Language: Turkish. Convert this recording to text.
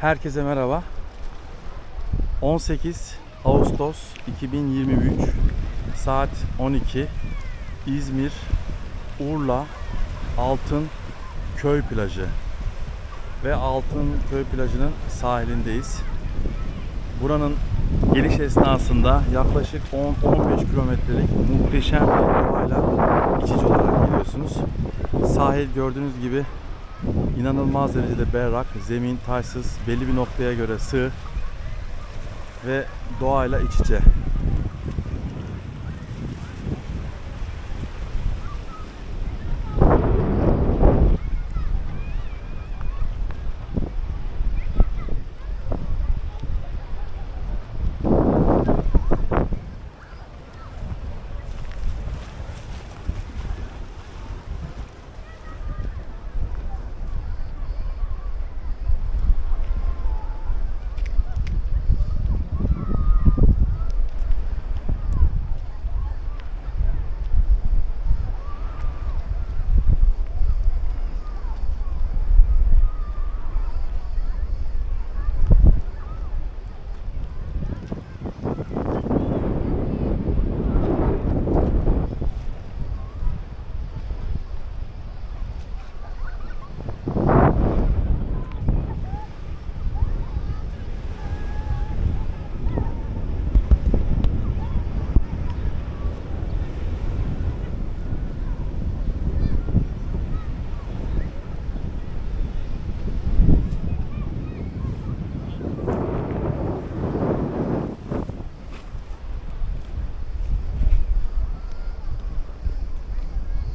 Herkese merhaba. 18 Ağustos 2023 saat 12 İzmir Urla Altın Köy plajı ve Altın Köy plajının sahilindeyiz. Buranın geliş esnasında yaklaşık 10-15 kilometrelik muhteşem bir doğayla iç içe olarak geliyorsunuz. Sahil gördüğünüz gibi inanılmaz derecede berrak, zemin taşsız, belli bir noktaya göre sığ ve doğayla iç içe.